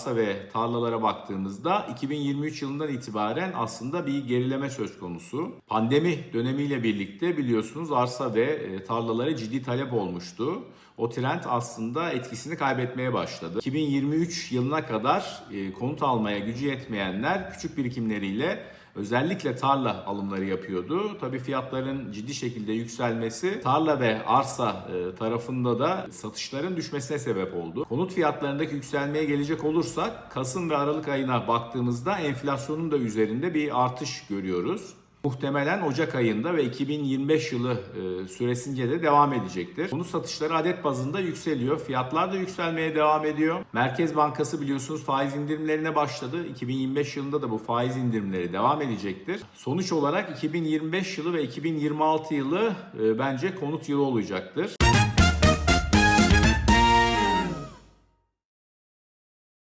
arsa ve tarlalara baktığımızda 2023 yılından itibaren aslında bir gerileme söz konusu. Pandemi dönemiyle birlikte biliyorsunuz arsa ve e, tarlalara ciddi talep olmuştu. O trend aslında etkisini kaybetmeye başladı. 2023 yılına kadar e, konut almaya gücü yetmeyenler küçük birikimleriyle özellikle tarla alımları yapıyordu. Tabii fiyatların ciddi şekilde yükselmesi tarla ve arsa e, tarafında da satışların düşmesine sebep oldu. Konut fiyatlarındaki yükselmeye gelecek olursak Kasım ve Aralık ayına baktığımızda enflasyonun da üzerinde bir artış görüyoruz. Muhtemelen Ocak ayında ve 2025 yılı e, süresince de devam edecektir. Konut satışları adet bazında yükseliyor. Fiyatlar da yükselmeye devam ediyor. Merkez Bankası biliyorsunuz faiz indirimlerine başladı. 2025 yılında da bu faiz indirimleri devam edecektir. Sonuç olarak 2025 yılı ve 2026 yılı e, bence konut yılı olacaktır.